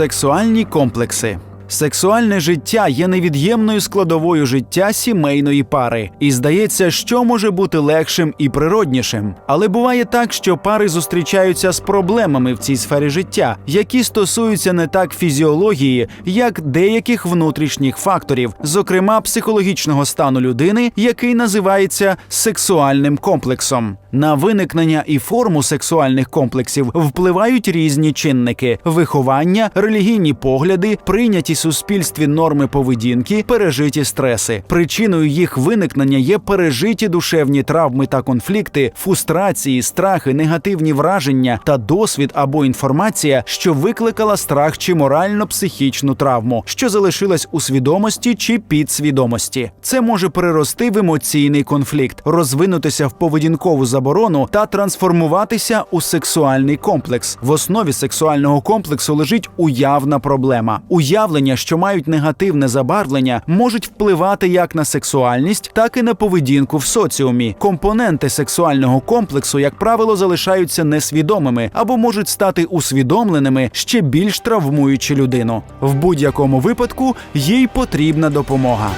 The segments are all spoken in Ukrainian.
Сексуальні комплекси. Сексуальне життя є невід'ємною складовою життя сімейної пари, і здається, що може бути легшим і природнішим. Але буває так, що пари зустрічаються з проблемами в цій сфері життя, які стосуються не так фізіології, як деяких внутрішніх факторів, зокрема психологічного стану людини, який називається сексуальним комплексом. На виникнення і форму сексуальних комплексів впливають різні чинники: виховання, релігійні погляди, прийняті суспільстві норми поведінки, пережиті стреси. Причиною їх виникнення є пережиті душевні травми та конфлікти, фрустрації, страхи, негативні враження та досвід або інформація, що викликала страх чи морально-психічну травму, що залишилась у свідомості чи підсвідомості. Це може перерости в емоційний конфлікт, розвинутися в поведінкову заборону та трансформуватися у сексуальний комплекс. В основі сексуального комплексу лежить уявна проблема. Уявлення, що мають негативне забарвлення, можуть впливати як на сексуальність, так і на поведінку в соціумі. Компоненти сексуального комплексу, як правило, залишаються несвідомими або можуть стати усвідомленими, ще більш травмуючи людину. В будь-якому випадку їй потрібна допомога.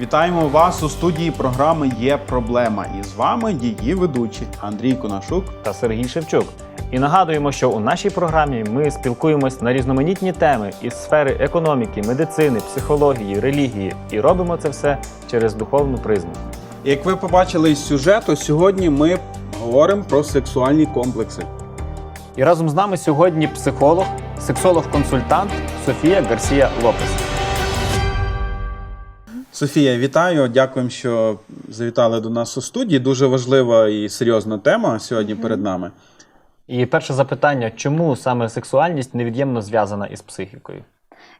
Вітаємо вас у студії програми Є проблема. І з вами її ведучі Андрій Конашук. та Сергій Шевчук. І нагадуємо, що у нашій програмі ми спілкуємось на різноманітні теми із сфери економіки, медицини, психології, релігії і робимо це все через духовну призму. Як ви побачили із сюжету, сьогодні ми говоримо про сексуальні комплекси. І разом з нами сьогодні психолог, сексолог-консультант Софія Гарсія Лопес. Софія, вітаю! Дякуємо, що завітали до нас у студії. Дуже важлива і серйозна тема сьогодні перед нами. І перше запитання: чому саме сексуальність невід'ємно зв'язана із психікою?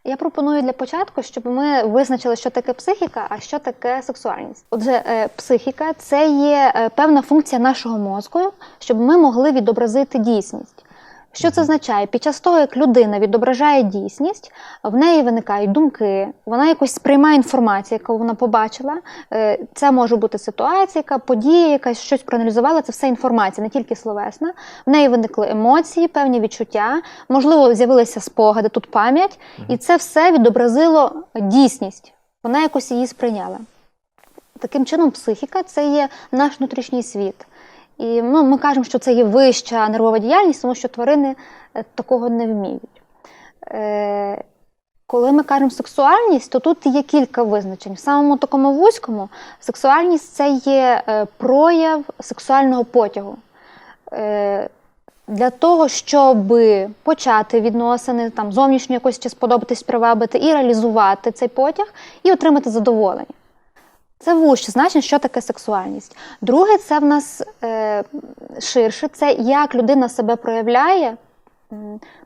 Я пропоную для початку, щоб ми визначили, що таке психіка, а що таке сексуальність. Отже, е, психіка це є е, певна функція нашого мозку, щоб ми могли відобразити дійсність. Що це означає? Під час того, як людина відображає дійсність, в неї виникають думки, вона якось сприймає інформацію, яку вона побачила. Е, Це може бути ситуація, яка подія, якась щось проаналізувала. Це все інформація, не тільки словесна. В неї виникли емоції, певні відчуття, можливо, з'явилися спогади, тут пам'ять, і це все відобразило дійсність. Вона якось її сприйняла. Таким чином, психіка це є наш внутрішній світ. І ну, ми кажемо, що це є вища нервова діяльність, тому що тварини е, такого не вміють. Е, коли ми кажемо сексуальність, то тут є кілька визначень. В самому такому вузькому сексуальність це є е, прояв сексуального потягу. Е, для того, щоб почати відносини, там зовнішньо якось чи сподобатись, привабити і реалізувати цей потяг, і отримати задоволення. Це вуще значення, що таке сексуальність. Друге, це в нас е, ширше, це як людина себе проявляє,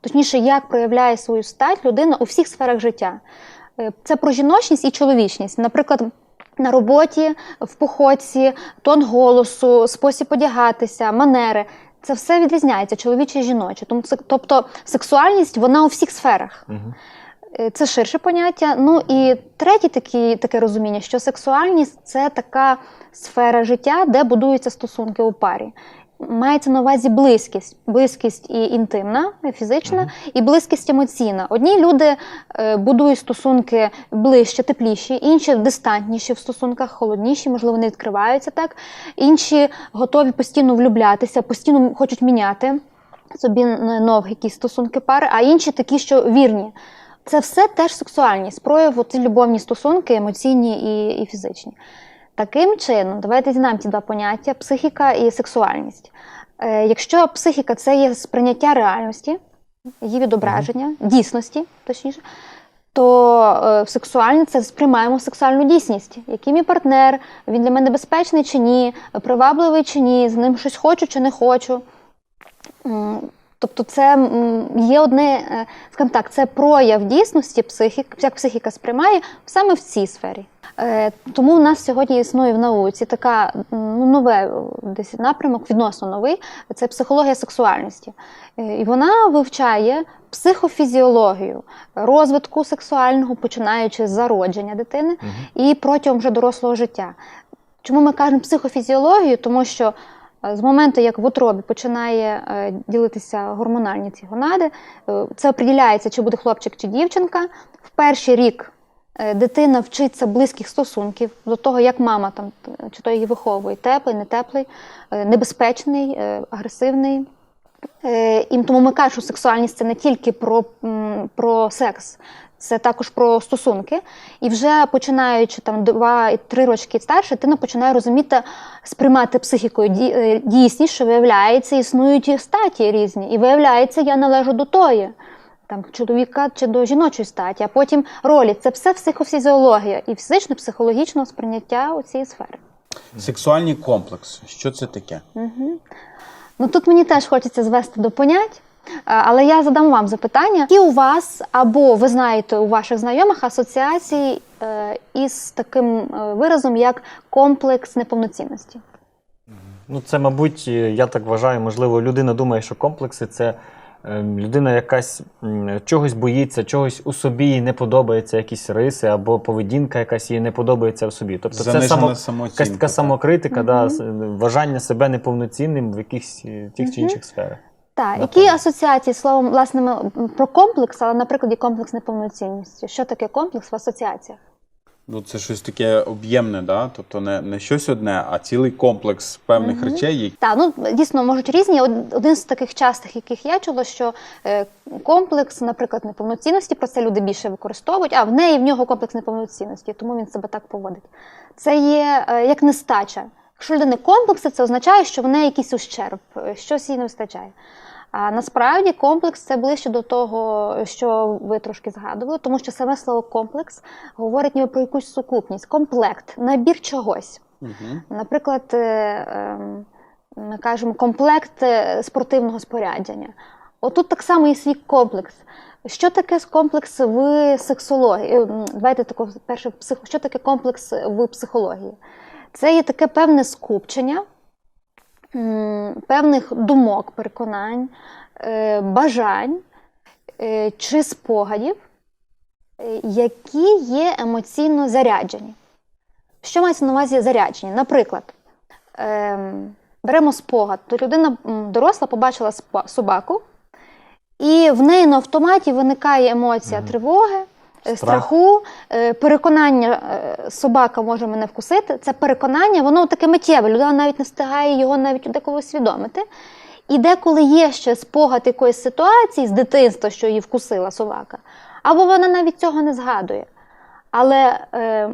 точніше, як проявляє свою стать людина у всіх сферах життя. Е, це про жіночність і чоловічність. Наприклад, на роботі, в походці, тон голосу, спосіб одягатися, манери. Це все відрізняється чоловіче і жіноче. Тому це, тобто сексуальність вона у всіх сферах. Угу. Е, Це ширше поняття. Ну і третє такі, таке розуміння, що сексуальність це така сфера життя, де будуються стосунки у парі. Мається на увазі близькість, близькість і інтимна, і фізична, і близькість емоційна. Одні люди е, будують стосунки ближче, тепліші, інші дистантніші в стосунках, холодніші, можливо, не відкриваються так. Інші готові постійно влюблятися, постійно хочуть міняти собі нові якісь стосунки пари, а інші такі, що вірні. Це все теж сексуальність, прояв ці любовні стосунки, емоційні і, і фізичні. Таким чином, давайте зізнаємо ці два поняття: психіка і сексуальність. Е, якщо психіка це є сприйняття реальності, її відображення, дійсності, точніше, то е, в сексуальні це сприймаємо сексуальну дійсність. Який мій партнер, він для мене безпечний чи ні, привабливий чи ні, з ним щось хочу чи не хочу. Тобто, це є одне, е, скажімо так, це прояв дійсності психік, як психіка сприймає саме в цій сфері. Е, Тому в нас сьогодні існує в науці така ну, нове десь напрямок, відносно новий, це психологія сексуальності. Е, І вона вивчає психофізіологію розвитку сексуального, починаючи з зародження дитини і протягом вже дорослого життя. Чому ми кажемо психофізіологію? Тому що З моменту, як в утробі починає е, ділитися гормональні ці гонади, е, це определяється, чи буде хлопчик чи дівчинка. В перший рік е, дитина вчиться близьких стосунків до того, як мама там чи то її виховує, теплий, не теплий, е, небезпечний, е, агресивний. Е, І тому ми кажемо, що сексуальність це не тільки про, про секс, це також про стосунки. І вже починаючи там 2-3 рочки старше, дитина починає розуміти, сприймати психікою е, дійсність, що виявляється, існують статі різні. І виявляється, я належу до тої. Там чоловіка чи до жіночої статі, а потім ролі. Це все психофізіологія і фізично, психологічне сприйняття у цієї сфери. Сексуальний комплекс. Що це таке? Угу. Ну тут мені теж хочеться звести до понять, але я задам вам запитання, які у вас або ви знаєте у ваших знайомих асоціації е, із таким е, виразом, як комплекс неповноцінності? Ну, це, мабуть, я так вважаю, можливо, людина думає, що комплекси це е, людина якась чогось боїться, чогось у собі їй не подобається, якісь риси або поведінка якась їй не подобається в собі. Тобто це Занижена само, самооцінка, якась така так. самокритика, да, вважання себе неповноцінним в якихось е, тих чи інших сферах. Так, які асоціації словом власне про комплекс, але на прикладі комплекс неповноцінності? Що таке комплекс в асоціаціях? Ну, це щось таке об'ємне, да? тобто не, не щось одне, а цілий комплекс певних Мгм. речей, які Так, ну дійсно можуть різні. Один з таких частих, яких я чула, що е, комплекс, наприклад, неповноцінності, про це люди більше використовують, а в неї в нього комплекс неповноцінності, тому він себе так поводить. Це є е, як нестача. Якщо людини комплекси, це означає, що в неї якийсь ущерб, е, щось їй не вистачає. А насправді комплекс це ближче до того, що ви трошки згадували, тому що саме слово комплекс говорить ніби про якусь сукупність, комплект, набір чогось. Угу. Наприклад, е, ем, ми кажемо комплект е, спортивного спорядження. Отут так само є свій комплекс. Що таке комплекс в сексології? Е, Давайте тако перше що таке комплекс в психології? Це є таке певне скупчення певних думок, переконань, е, бажань е, чи спогадів, е, які є емоційно заряджені. Що мається на увазі заряджені? Наприклад, ем, беремо спогад, то людина доросла побачила собаку, і в неї на автоматі виникає емоція Мгм. тривоги, Страх. страху, е, переконання, е, собака може мене вкусити. Це переконання, воно таке миттєве, людина навіть не встигає його навіть деколи усвідомити. І деколи є ще спогад якоїсь ситуації з дитинства, що її вкусила собака, або вона навіть цього не згадує. Але е,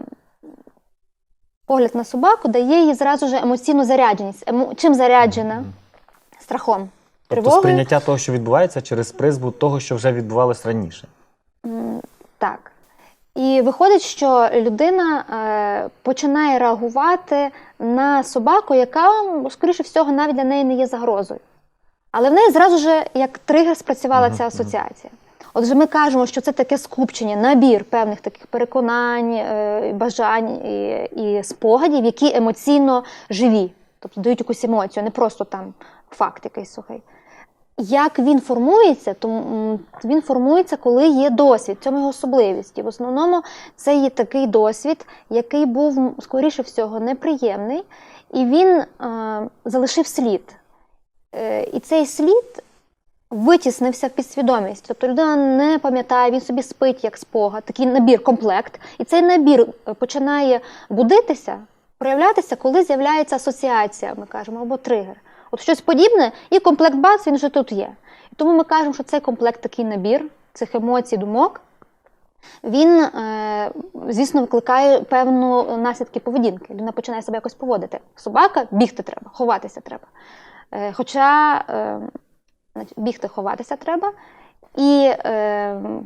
погляд на собаку дає їй зразу ж емоційну зарядженість. Емо... Чим заряджена? Страхом. Тобто Тривогою. сприйняття того, що відбувається, через призму того, що вже відбувалось раніше. Так. І виходить, що людина е, починає реагувати на собаку, яка, скоріше всього, навіть для неї не є загрозою. Але в неї зразу ж як тригер спрацювала Мгм, ця асоціація. Отже, ми кажемо, що це таке скупчення, набір певних таких переконань, е, бажань і, і спогадів, які емоційно живі, тобто дають якусь емоцію, не просто там факт якийсь сухий. Як він формується, то він формується, коли є досвід. В цьому його особливість. І в основному це є такий досвід, який був, скоріше всього, неприємний, і він е, залишив слід. Е, і цей слід витіснився в підсвідомість. Тобто людина не пам'ятає, він собі спить як спогад, такий набір, комплект. І цей набір е, починає будитися, проявлятися, коли з'являється асоціація, ми кажемо, або тригер. От щось подібне, і комплект бац, він вже тут є. І тому ми кажемо, що цей комплект такий набір цих емоцій, думок. Він, е, звісно, викликає певну наслідки поведінки. Людина починає себе якось поводити. Собака бігти треба, ховатися треба. Е, хоча е, бігти, ховатися треба. І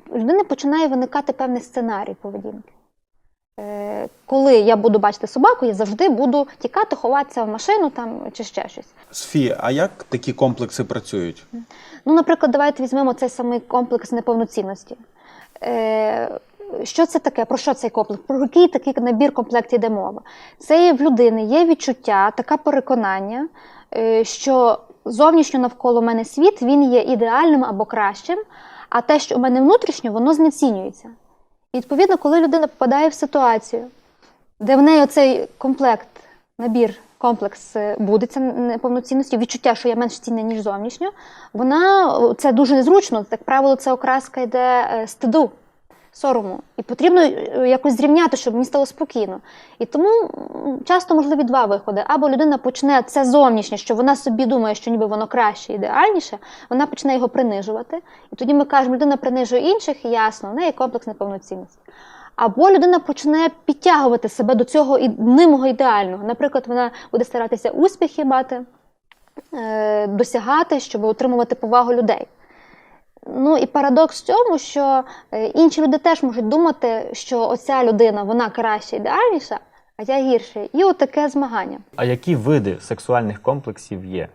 у людини починає виникати певний сценарій поведінки. Е, коли я буду бачити собаку, я завжди буду тікати, ховатися в машину там, чи ще щось. Софія, а як такі комплекси працюють? Ну, наприклад, давайте візьмемо цей самий комплекс неповноцінності. Е, що це таке? Про що цей комплекс? Про який такий набір комплектів йде мова? Це є в людини є відчуття, таке переконання, е, що зовнішньо навколо мене світ він є ідеальним або кращим, а те, що у мене внутрішньо, воно знецінюється. І відповідно, коли людина попадає в ситуацію, де в неї оцей комплект набір, комплекс е, будеться неповноцінності, відчуття, що я менш цінна, ніж зовнішньо, вона це дуже незручно. Так правило, це окраска йде е, стиду, сорому. І потрібно е, якось зрівняти, щоб мені стало спокійно. І тому часто можливі два виходи. Або людина почне це зовнішнє, що вона собі думає, що ніби воно краще, ідеальніше, вона почне його принижувати. І тоді ми кажемо, людина принижує інших, і ясно, в неї комплекс неповноцінності. Або людина почне підтягувати себе до цього мнимого ідеального. Наприклад, вона буде старатися успіхи мати, е, досягати, щоб отримувати повагу людей. Ну і парадокс в цьому, що е, інші люди теж можуть думати, що оця людина вона краще, ідеальніша, а я гірше. І от таке змагання. А які види сексуальних комплексів є?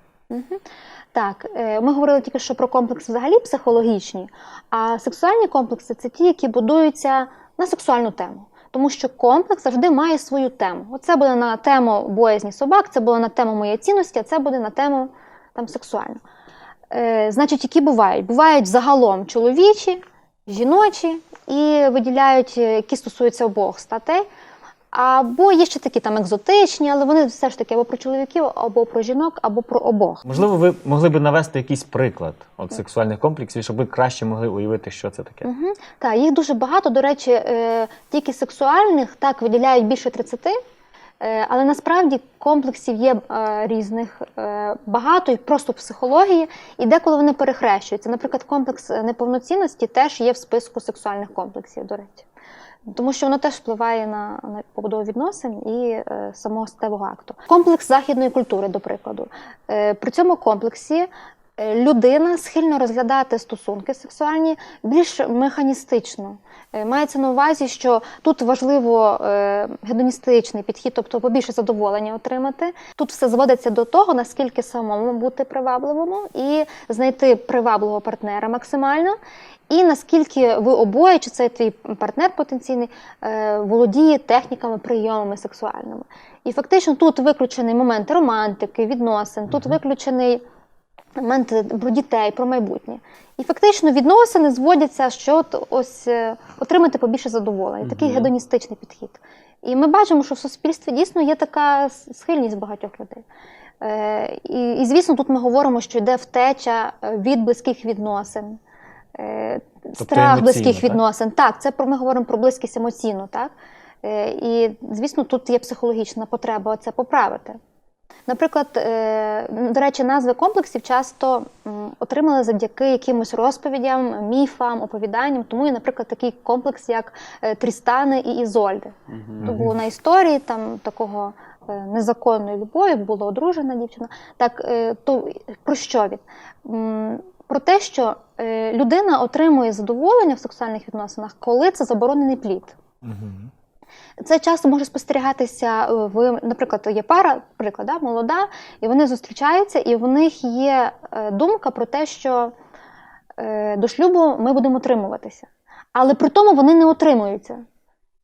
Так, е, ми говорили тільки що про комплекс взагалі психологічні, а сексуальні комплекси це ті, які будуються на сексуальну тему. Тому що комплекс завжди має свою тему. Оце буде на тему боязні собак, це буде на тему моєї цінності, а це буде на тему там сексуальну. Е, значить, які бувають? Бувають загалом чоловічі, жіночі і виділяють, е, які стосуються обох статей. Або є ще такі там екзотичні, але вони все ж таки або про чоловіків, або про жінок, або про обох. Можливо, ви могли б навести якийсь приклад от сексуальних комплексів, щоб ви краще могли уявити, що це таке. Угу. Так, їх дуже багато. До речі, е, тільки сексуальних так виділяють більше 30, е, але насправді комплексів є е, різних е, багато і просто в психології, і деколи вони перехрещуються. Наприклад, комплекс е, неповноцінності теж є в списку сексуальних комплексів, до речі. Тому що воно теж впливає на, побудову відносин і е, самого статевого акту. Комплекс західної культури, до прикладу. Е, при цьому комплексі е, людина схильна розглядати стосунки сексуальні більш механістично. Е, Мається на увазі, що тут важливо е, гедоністичний підхід, тобто побільше задоволення отримати. Тут все зводиться до того, наскільки самому бути привабливому і знайти привабливого партнера максимально. І наскільки ви обоє, чи це твій партнер потенційний, е, володіє техніками, прийомами сексуальними. І фактично тут виключений момент романтики, відносин, тут виключений момент про дітей, про майбутнє. І фактично відносини зводяться, що от ось е, отримати побільше задоволення, такий Мгм. гедоністичний підхід. І ми бачимо, що в суспільстві дійсно є така схильність багатьох людей. Е, і, і звісно, тут ми говоримо, що йде втеча е, від близьких відносин. Е, страх близьких так? відносин. Так, це про ми говоримо про близькість емоційну, так? Е, і, звісно, тут є психологічна потреба це поправити. Наприклад, е, до речі, назви комплексів часто отримали завдяки якимось розповідям, міфам, оповіданням. Тому є, наприклад, такий комплекс, як е, Трістани і Ізольди. То було на історії там такого е, незаконної любові, була одружена дівчина. Так, то про що він? Про те, що людина отримує задоволення в сексуальних відносинах, коли це заборонений плід. Мгм. Це часто може спостерігатися е, в, наприклад, є пара, приклад, да, молода, і вони зустрічаються, і в них є е, думка про те, що е, до шлюбу ми будемо отримуватися. Але при тому вони не отримуються.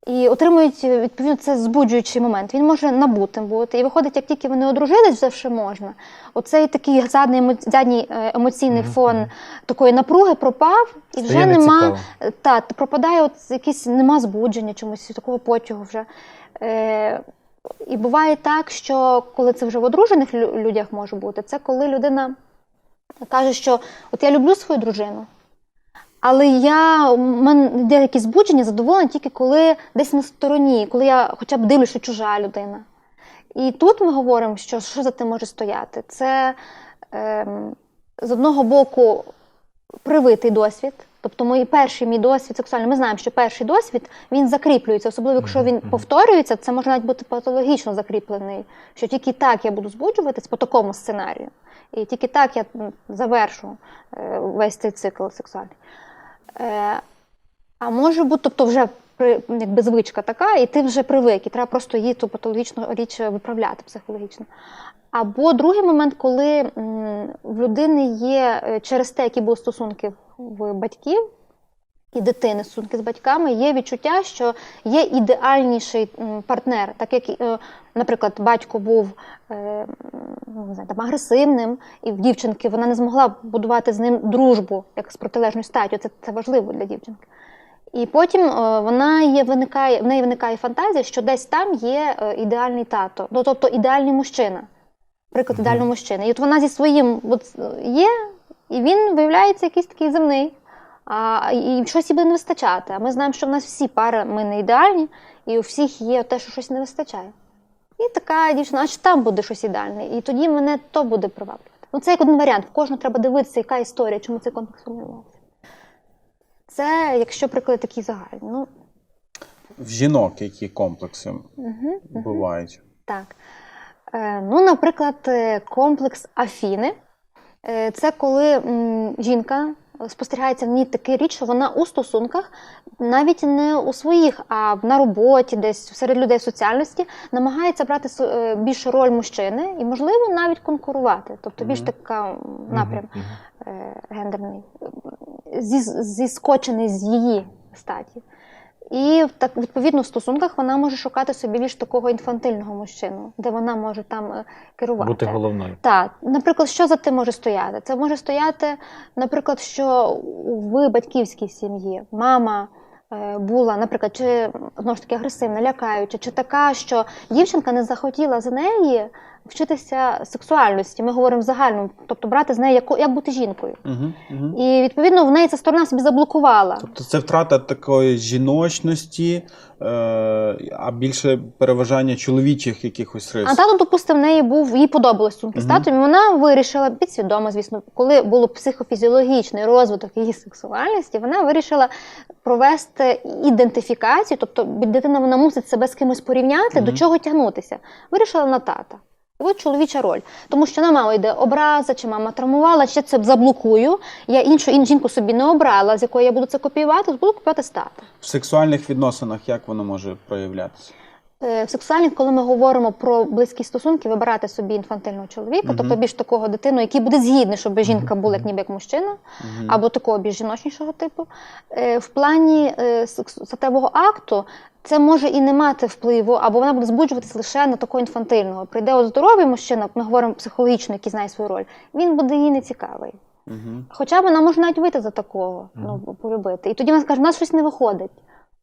І отримують, е, відповідно, це збуджуючий момент. Він може набутим бути. І виходить, як тільки вони одружились, вже ще можна. Оцей такий задній, задній е, емоційний Мгм, фон такої напруги пропав, і вже Стає нема. Е, Та, пропадає от якийсь нема збудження чомусь, такого потягу вже. Е, і буває так, що коли це вже в одружених людях може бути, це коли людина каже, що от я люблю свою дружину, але я, у мене йде якесь збудження, задоволення тільки коли десь на стороні, коли я хоча б дивлюся, що чужа людина. І тут ми говоримо, що що за тим може стояти? Це ем, з одного боку привитий досвід. Тобто мій перший мій досвід сексуальний, ми знаємо, що перший досвід він закріплюється, особливо якщо він повторюється, це може навіть бути патологічно закріплений. Що тільки так я буду збуджуватись по такому сценарію, і тільки так я завершу е, весь цей цикл сексуальний. Е, А може бути, тобто вже якби звичка така, і ти вже привик, і треба просто її ту патологічну річ виправляти психологічно. Або другий момент, коли в людини є е, через те, які були стосунки в батьків і дитини, стосунки з батьками, є відчуття, що є ідеальніший партнер, так як, е, наприклад, батько був е, ну, не знаю, там, агресивним, і в дівчинки вона не змогла будувати з ним дружбу як з протилежною статтю. Це, це важливо для дівчинки. І потім е, вона є, виникає, в неї виникає фантазія, що десь там є ідеальний тато, ну, тобто ідеальний мужчина. Приклад ідеального мужчини. І от вона зі своїм от, є, і він виявляється якийсь такий земний. А, і щось їй буде не вистачати. А ми знаємо, що в нас всі пари ми не ідеальні, і у всіх є те, що щось не вистачає. І така дівчина, а що там буде щось ідеальне, і тоді мене то буде приваблювати. Ну, це як один варіант. В кожного треба дивитися, яка історія, чому цей комплекс формувався. Це якщо приклад такі загальні. Ну, В жінок які комплекси угу. бувають? Так. Е, ну, наприклад, е, комплекс Афіни. Е, Це коли м, жінка спостерігається в ній така річ, що вона у стосунках, навіть не у своїх, а на роботі, десь серед людей в соціальності, намагається брати е, більшу роль мужчини і, можливо, навіть конкурувати. Тобто більш така напрям е, гендерний, е, зіскочений з її статі. І так, відповідно, в стосунках вона може шукати собі більш такого інфантильного мужчину, де вона може там е, керувати. Бути головною. Так, наприклад, що за тим може стояти? Це може стояти, наприклад, що в батьківській сім'ї мама е, була, наприклад, чи знову ж таки агресивна, лякаюча, чи така, що дівчинка не захотіла за неї вчитися сексуальності. Ми говоримо в загальному, тобто брати з неї як, як бути жінкою. Угу, угу. І відповідно в неї ця сторона собі заблокувала. Тобто це втрата такої жіночності, е, а більше переважання чоловічих якихось рис. А тато, допустимо, в неї був, їй подобалось стосунки з татом, і вона вирішила підсвідомо, звісно, коли було психофізіологічний розвиток її сексуальності, вона вирішила провести ідентифікацію, тобто дитина вона мусить себе з кимось порівняти, до чого тягнутися. Вирішила на тата. От чоловіча роль. Тому що на маму йде образа, чи мама травмувала, чи це заблокую. Я іншу ін- жінку собі не обрала, з якої я буду це копіювати, буду копіювати з тата. В сексуальних відносинах як воно може проявлятися? Е, В сексуальних, коли ми говоримо про близькі стосунки, вибирати собі інфантильного чоловіка, Мгм. тобто більш такого дитину, який буде згідний, щоб жінка була як ніби як мужчина, Мгм. або такого більш жіночнішого типу. Е, В плані е, статевого акту це може і не мати впливу, або вона буде збуджуватись лише на такого інфантильного. Прийде от здоровий мужчина, ми говоримо психологічно, який знає свою роль, він буде їй не цікавий. Мгм. Хоча вона може навіть вийти за такого, ну, полюбити. І тоді вона скаже, у нас щось не виходить.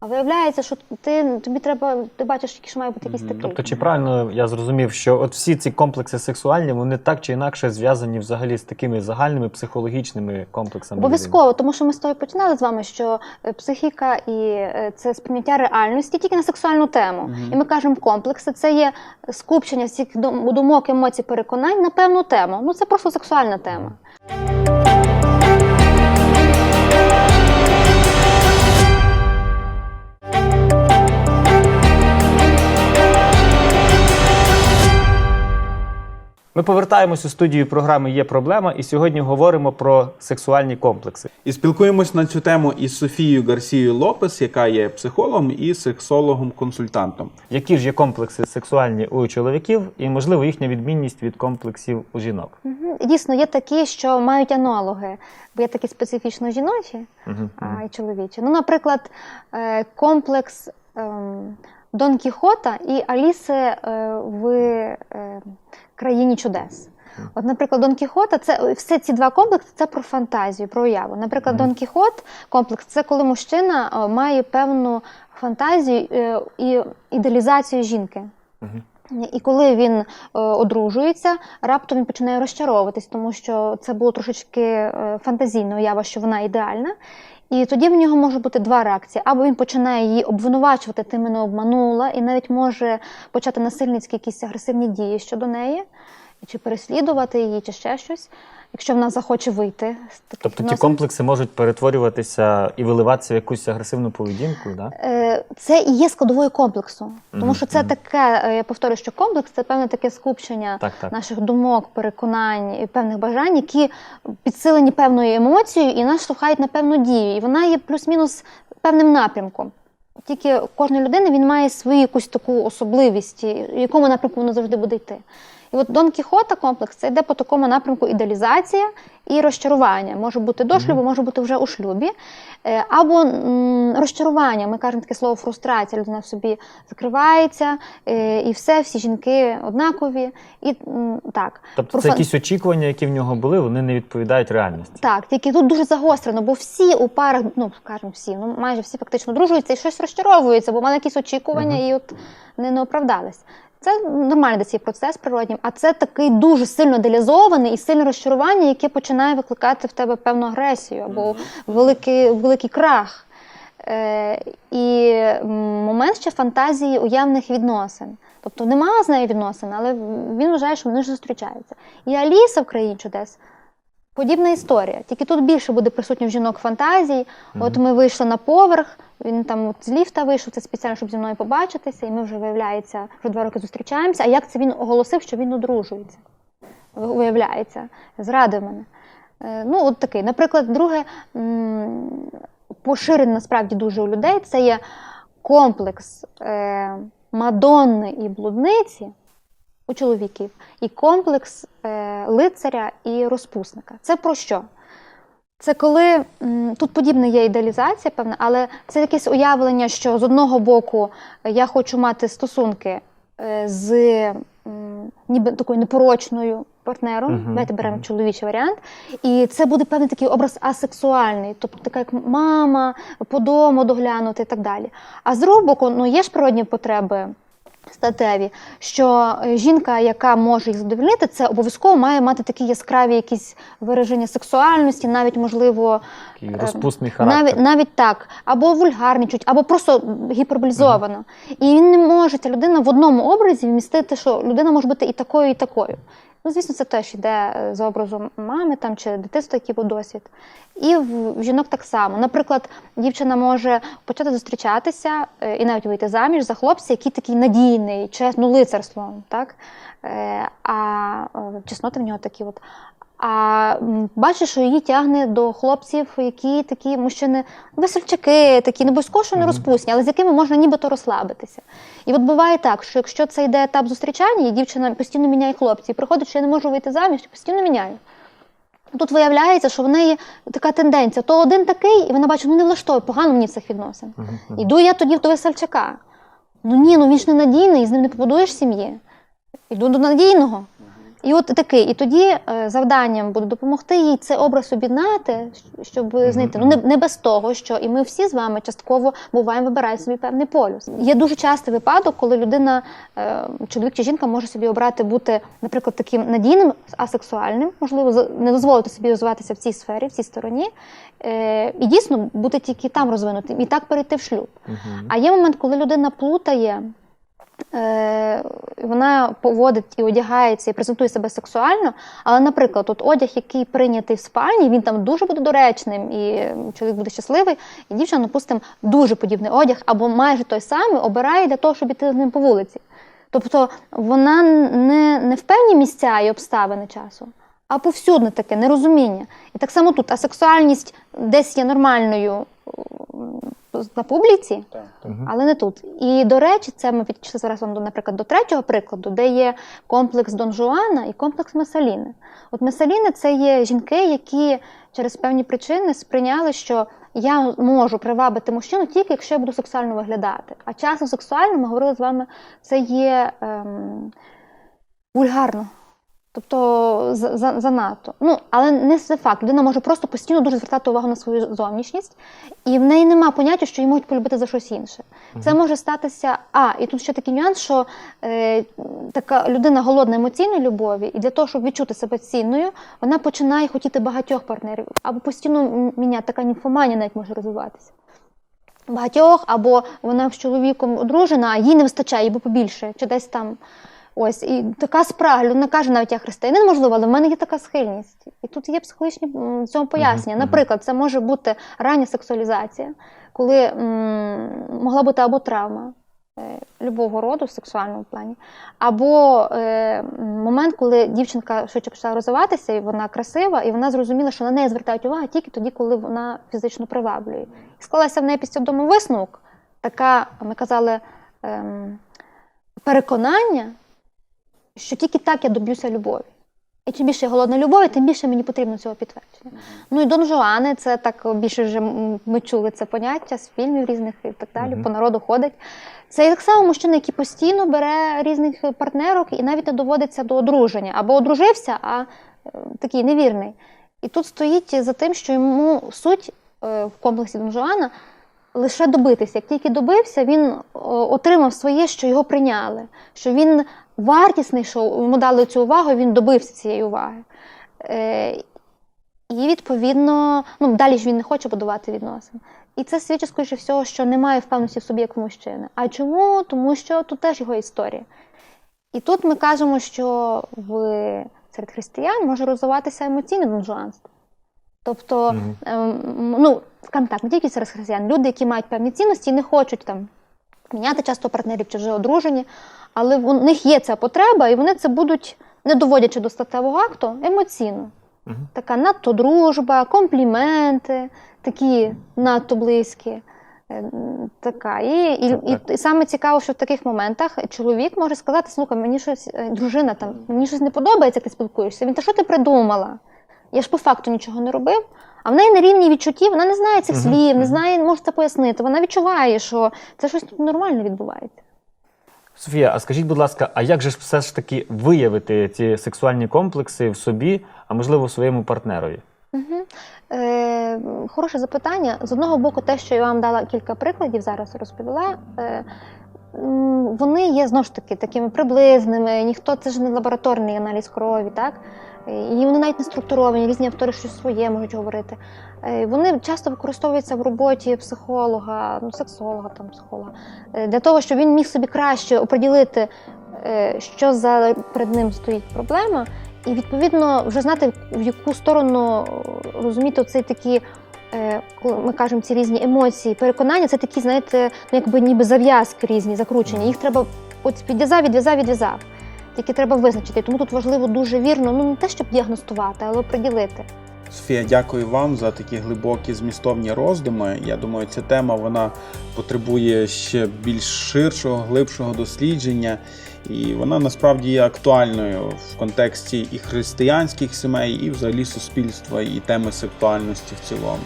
А виявляється, що ти тобі треба, ти бачиш, що має бути якийсь Мгм. такий. Тобто, чи правильно я зрозумів, що от всі ці комплекси сексуальні, вони так чи інакше зв'язані взагалі з такими загальними психологічними комплексами? Обов'язково, тому що ми з того починали з вами, що е, психіка і е, це сприйняття реальності тільки на сексуальну тему. Мгм. І ми кажемо, комплекси це є скупчення всіх дум- думок, емоцій, переконань на певну тему. Ну це просто сексуальна тема. Ми повертаємось у студію програми Є проблема, і сьогодні говоримо про сексуальні комплекси. І спілкуємось на цю тему із Софією Гарсією Лопес, яка є психологом і сексологом-консультантом. Які ж є комплекси сексуальні у чоловіків, і можливо їхня відмінність від комплексів у жінок? Мгм. Дійсно, є такі, що мають аналоги, бо є такі специфічно жіночі, Мгм. а й чоловічі. Ну, наприклад, е, комплекс ем, Дон Кіхота і Аліси е, в е, країні чудес. От, наприклад, Дон Кіхота це все ці два комплекси це про фантазію, про уяву. Наприклад, Дон Кіхот комплекс це коли мужчина е, має певну фантазію е, і ідеалізацію жінки. І коли він е, одружується, раптом він починає розчаровуватись, тому що це було трошечки фантазійна уява, що вона ідеальна. І тоді в нього може бути два реакції: або він починає її обвинувачувати, ти мене обманула, і навіть може почати насильницькі якісь агресивні дії щодо неї, чи переслідувати її, чи ще щось, якщо вона захоче вийти таких Тобто ті комплекси можуть перетворюватися і виливатися в якусь агресивну поведінку, да? Е, Це і є складовою комплексу, тому що це таке, е, я повторюю, що комплекс це певне таке скупчення Так, так. наших думок, переконань і певних бажань, які підсилені певною емоцією і нас штовхають на певну дію. І вона є плюс-мінус певним напрямком. Тільки кожна людина він має свою якусь таку особливість, якому напрямку воно завжди буде йти. І от Дон Кіхота комплекс це йде по такому напрямку ідеалізація і розчарування. Може бути до шлюбу, може бути вже у шлюбі. Е, Або м, розчарування. Ми кажемо таке слово фрустрація. Людина в собі закривається, е, і все, всі жінки однакові. І м, так. Тобто це якісь очікування, які в нього були, вони не відповідають реальності. Так, тільки тут дуже загострено, бо всі у парах, ну скажімо, всі, ну майже всі фактично дружуються і щось розчаровуються, бо мали якісь очікування і от не, не оправдались. Це нормальний десь цей процес природнім, а це такий дуже сильно делізований і сильне розчарування, яке починає викликати в тебе певну агресію або великий, великий крах. Е, і момент ще фантазії уявних відносин. Тобто нема з нею відносин, але він вважає, що вони ж зустрічаються. І Аліса в країні чудес Подібна історія, тільки тут більше буде присутньо в жінок фантазій. От ми вийшли на поверх, він там от з ліфта вийшов, це спеціально, щоб зі мною побачитися, і ми вже виявляється, вже два роки зустрічаємося. А як це він оголосив, що він одружується? Ви- Виявляється, зрадив мене. Е, Ну, от такий. Наприклад, друге, м, поширене насправді дуже у людей, це є комплекс е, Мадонни і блудниці у чоловіків і комплекс е, лицаря і розпусника. Це про що? Це коли тут подібна є ідеалізація, певна, але це якесь уявлення, що з одного боку е, я хочу мати стосунки е, з ніби такою непорочною партнером. Мгм, Давайте беремо мгм. чоловічий варіант. І це буде певний такий образ асексуальний, тобто така як мама, по дому доглянути і так далі. А з другого боку, ну є ж природні потреби статеві, що жінка, яка може їх задовільнити, це обов'язково має мати такі яскраві якісь вираження сексуальності, навіть можливо. Такий Ем, розпусний характер. Навіть, навіть так, або вульгарничуть, або просто гіперболізовано. І він не може, ця людина в одному образі вмістити, що людина може бути і такою, і такою. Ну, звісно, це теж йде е, за образом мами там, чи дитинства, який був досвід. І в, жінок так само. Наприклад, дівчина може почати зустрічатися е, і навіть вийти заміж за хлопця, який такий надійний, чесно, лицар словом, так? Е, А чесноти в нього такі от. А бачиш, що її тягне до хлопців, які такі мужчини весельчаки, такі не обов'язково, що не розпусні, але з якими можна нібито розслабитися. І от буває так, що якщо це йде етап зустрічання, і дівчина постійно міняє хлопців, приходить, що я не можу вийти заміж, постійно міняю. Тут виявляється, що в неї така тенденція: то один такий, і вона бачить, ну не влаштовує, погано мені цих відносин. Іду я тоді до весельчака. Ну ні, ну він ж ненадійний, з ним не побудуєш сім'ї. Іду до надійного. І от такий. І тоді е, завданням буде допомогти їй цей образ об'єднати, щоб знайти. Ну не, не без того, що і ми всі з вами частково буваємо, вибираємо собі певний полюс. Є дуже частий випадок, коли людина, е, чоловік чи жінка може собі обрати бути, наприклад, таким надійним, асексуальним, можливо, не дозволити собі розвиватися в цій сфері, в цій стороні, е, і дійсно бути тільки там розвинутим, і так перейти в шлюб. Мгм. А є момент, коли людина плутає, вона поводить і одягається і презентує себе сексуально. Але, наприклад, от одяг, який прийнятий в спальні, він там дуже буде доречним, і чоловік буде щасливий, і дівчина, допустимо, дуже подібний одяг або майже той самий обирає для того, щоб іти з ним по вулиці. Тобто вона не, не в певні місця і обставини часу, а повсюдне таке нерозуміння. І так само тут асексуальність десь є нормальною на публіці, Так. Але не тут. І до речі, це ми підійшли зараз вам до, наприклад, до третього прикладу, де є комплекс Дон Жуана і комплекс Месаліни. От Месаліни це є жінки, які через певні причини сприйняли, що я можу привабити мужчину тільки якщо я буду сексуально виглядати. А часом сексуально, ми говорили з вами, це є ем, вульгарно. Тобто за- за- занадто. Ну, але не це факт. Людина може просто постійно дуже звертати увагу на свою зовнішність, і в неї нема поняття, що її можуть полюбити за щось інше. Це може статися. А, і тут ще такий нюанс, що е, така людина голодна емоційної любові, і для того, щоб відчути себе цінною, вона починає хотіти багатьох партнерів, або постійно міняти така німфоманія навіть може розвиватися. Багатьох, або вона з чоловіком одружена, а їй не вистачає, або побільше, чи десь там. Ось, і така спрага, людина каже, навіть я християнин, можливо, але в мене є така схильність. І тут є психологічні в цьому пояснення. Наприклад, це може бути рання сексуалізація, коли м, могла бути або травма е, любого роду в сексуальному плані, або е, момент, коли дівчинка швидше почала розвиватися, і вона красива, і вона зрозуміла, що на неї звертають увагу тільки тоді, коли вона фізично приваблює. І склалася в неї після дому висновок, така, ми казали, ем, переконання, що тільки так я доб'юся любові. І чим більше я голодна любові, тим більше мені потрібно цього підтвердження. Ну і Дон Жуани, це так більше вже ми чули це поняття з фільмів різних і так далі, Мгм. по народу ходить. Це так само мужчина, який постійно бере різних партнерок і навіть не доводиться до одруження. Або одружився, а е, такий невірний. І тут стоїть за тим, що йому суть е, в комплексі Дон Жуана лише добитися. Як тільки добився, він отримав своє, що його прийняли, що він вартісний, що йому дали цю увагу, він добився цієї уваги. Е, і відповідно, ну далі ж він не хоче будувати відносин. І це свідчить, скоріше всього, що немає впевненості в собі як в мужчини. А чому? Тому що тут теж його історія. І тут ми кажемо, що в серед християн може розвиватися емоційне донжуанство. Тобто, Мгм. ем, ну, скажімо так, не тільки серед християн, люди, які мають певні цінності і не хочуть там міняти часто партнерів чи вже одружені, але в них є ця потреба, і вони це будуть, не доводячи до статевого акту, емоційно. Мгм. Така надто дружба, компліменти, такі надто близькі. Е, Така. І, і, Так, і, так. і саме цікаво, що в таких моментах чоловік може сказати: слухай, мені щось, е, дружина там, мені щось не подобається, як ти спілкуєшся. Він, та що ти придумала? Я ж по факту нічого не робив. А в неї на рівні відчуттів, вона не знає цих слів, не знає, не може це пояснити. Вона відчуває, що це щось нормально відбувається. Софія, а скажіть, будь ласка, а як же ж все ж таки виявити ці сексуальні комплекси в собі, а можливо в своєму партнерові? Угу. Е, хороше запитання. З одного боку, те, що я вам дала кілька прикладів, зараз розповіла. Е, вони є знову ж таки такими приблизними. Ніхто це ж не лабораторний аналіз крові, так? І вони навіть не структуровані, різні автори щось своє можуть говорити. Е, Вони часто використовуються в роботі психолога, ну, сексолога, там, психолога, е, для того, щоб він міг собі краще оприділити, е, що за перед ним стоїть проблема, і відповідно вже знати, в яку сторону розуміти оцей такі, коли ми кажемо ці різні емоції, переконання, це такі, знаєте, ну якби ніби зав'язки різні, закручені. Їх треба от підв'язав, відв'язав, відв'язав. Тільки треба визначити. Тому тут важливо дуже вірно, ну не те, щоб діагностувати, але оприділити. Софія, дякую вам за такі глибокі змістовні роздуми. Я думаю, ця тема вона потребує ще більш ширшого, глибшого дослідження, і вона насправді є актуальною в контексті і християнських сімей, і взагалі суспільства, і теми сексуальності в цілому.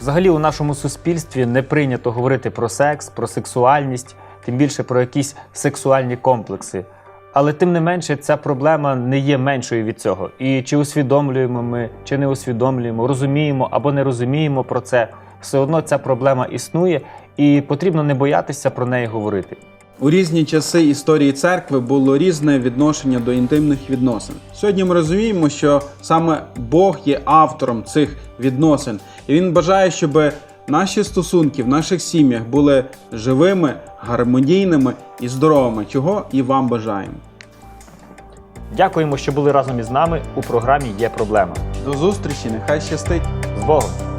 Взагалі, у нашому суспільстві не прийнято говорити про секс, про сексуальність, тим більше про якісь сексуальні комплекси. Але тим не менше, ця проблема не є меншою від цього. І чи усвідомлюємо ми, чи не усвідомлюємо, розуміємо або не розуміємо про це, все одно ця проблема існує, і потрібно не боятися про неї говорити. У різні часи історії церкви було різне відношення до інтимних відносин. Сьогодні ми розуміємо, що саме Бог є автором цих відносин, і він бажає, щоб наші стосунки в наших сім'ях були живими, гармонійними і здоровими, чого і вам бажаємо. Дякуємо, що були разом із нами у програмі Є проблема. До зустрічі, нехай щастить! З Богом!